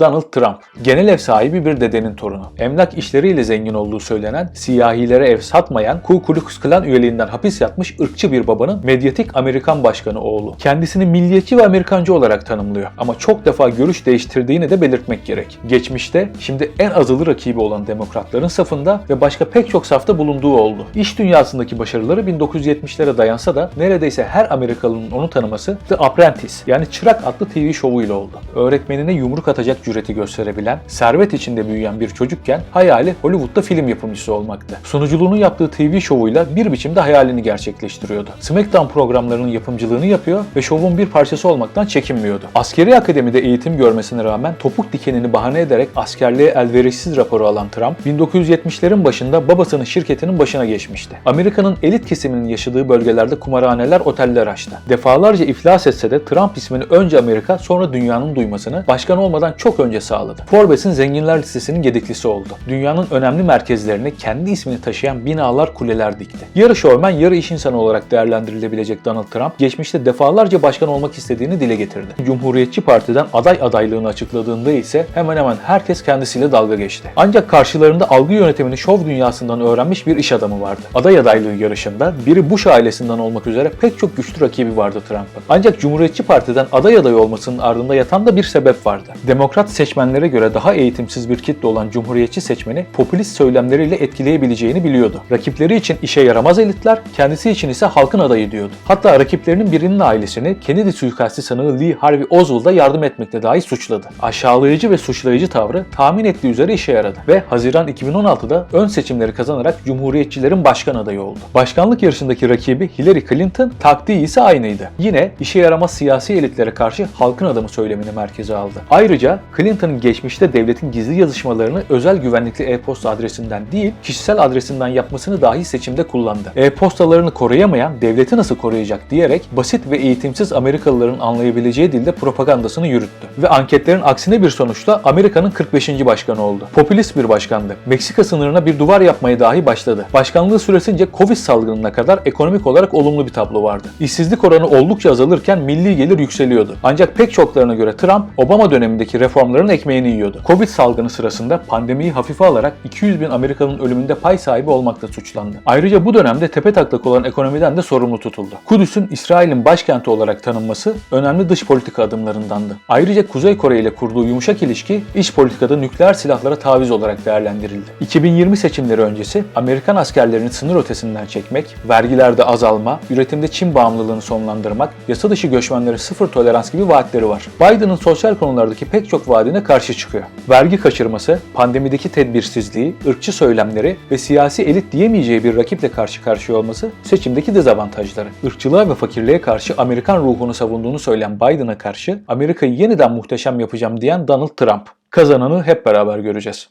Donald Trump. Genel ev sahibi bir dedenin torunu. Emlak işleriyle zengin olduğu söylenen, siyahilere ev satmayan, Ku Klux Klan üyeliğinden hapis yatmış ırkçı bir babanın medyatik Amerikan başkanı oğlu. Kendisini milliyetçi ve Amerikancı olarak tanımlıyor ama çok defa görüş değiştirdiğini de belirtmek gerek. Geçmişte şimdi en azılı rakibi olan demokratların safında ve başka pek çok safta bulunduğu oldu. İş dünyasındaki başarıları 1970'lere dayansa da neredeyse her Amerikalının onu tanıması The Apprentice yani Çırak adlı TV şovuyla oldu. Öğretmenine yumruk atacak cüreti gösterebilen, servet içinde büyüyen bir çocukken hayali Hollywood'da film yapımcısı olmaktı. Sunuculuğunu yaptığı TV şovuyla bir biçimde hayalini gerçekleştiriyordu. SmackDown programlarının yapımcılığını yapıyor ve şovun bir parçası olmaktan çekinmiyordu. Askeri akademide eğitim görmesine rağmen topuk dikenini bahane ederek askerliğe elverişsiz raporu alan Trump, 1970'lerin başında babasının şirketinin başına geçmişti. Amerika'nın elit kesiminin yaşadığı bölgelerde kumarhaneler, oteller açtı. Defalarca iflas etse de Trump ismini önce Amerika sonra dünyanın duymasını başkan olmadan çok önce sağladı. Forbes'in zenginler listesinin gediklisi oldu. Dünyanın önemli merkezlerine kendi ismini taşıyan binalar, kuleler dikti. Yarı şovmen, yarı iş insanı olarak değerlendirilebilecek Donald Trump, geçmişte defalarca başkan olmak istediğini dile getirdi. Cumhuriyetçi Parti'den aday adaylığını açıkladığında ise hemen hemen herkes kendisiyle dalga geçti. Ancak karşılarında algı yönetimini şov dünyasından öğrenmiş bir iş adamı vardı. Aday adaylığı yarışında biri Bush ailesinden olmak üzere pek çok güçlü rakibi vardı Trump'ın. Ancak Cumhuriyetçi Parti'den aday adayı olmasının ardında yatan da bir sebep vardı. Demokrat seçmenlere göre daha eğitimsiz bir kitle olan Cumhuriyetçi seçmeni popülist söylemleriyle etkileyebileceğini biliyordu. Rakipleri için işe yaramaz elitler, kendisi için ise halkın adayı diyordu. Hatta rakiplerinin birinin ailesini Kennedy suikasti sanığı Lee Harvey Oswald'a yardım etmekle dahi suçladı. Aşağılayıcı ve suçlayıcı tavrı tahmin ettiği üzere işe yaradı ve Haziran 2016'da ön seçimleri kazanarak Cumhuriyetçilerin başkan adayı oldu. Başkanlık yarışındaki rakibi Hillary Clinton taktiği ise aynıydı. Yine işe yaramaz siyasi elitlere karşı halkın adamı söylemini merkeze aldı. Ayrıca Clinton'ın geçmişte devletin gizli yazışmalarını özel güvenlikli e-posta adresinden değil, kişisel adresinden yapmasını dahi seçimde kullandı. E-postalarını koruyamayan devleti nasıl koruyacak diyerek basit ve eğitimsiz Amerikalıların anlayabileceği dilde propagandasını yürüttü. Ve anketlerin aksine bir sonuçla Amerika'nın 45. başkanı oldu. Popülist bir başkandı. Meksika sınırına bir duvar yapmaya dahi başladı. Başkanlığı süresince Covid salgınına kadar ekonomik olarak olumlu bir tablo vardı. İşsizlik oranı oldukça azalırken milli gelir yükseliyordu. Ancak pek çoklarına göre Trump, Obama dönemindeki reformların ekmeğini yiyordu. Covid salgını sırasında pandemiyi hafife alarak 200 bin Amerikanın ölümünde pay sahibi olmakla suçlandı. Ayrıca bu dönemde tepe taklak olan ekonomiden de sorumlu tutuldu. Kudüs'ün İsrail'in başkenti olarak tanınması önemli dış politika adımlarındandı. Ayrıca Kuzey Kore ile kurduğu yumuşak ilişki iç politikada nükleer silahlara taviz olarak değerlendirildi. 2020 seçimleri öncesi Amerikan askerlerini sınır ötesinden çekmek, vergilerde azalma, üretimde Çin bağımlılığını sonlandırmak, yasa dışı göçmenlere sıfır tolerans gibi vaatleri var. Biden'ın sosyal konulardaki pek çok vaadine karşı çıkıyor. Vergi kaçırması, pandemideki tedbirsizliği, ırkçı söylemleri ve siyasi elit diyemeyeceği bir rakiple karşı karşıya olması seçimdeki dezavantajları. Irkçılığa ve fakirliğe karşı Amerikan ruhunu savunduğunu söyleyen Biden'a karşı Amerika'yı yeniden muhteşem yapacağım diyen Donald Trump. Kazananı hep beraber göreceğiz.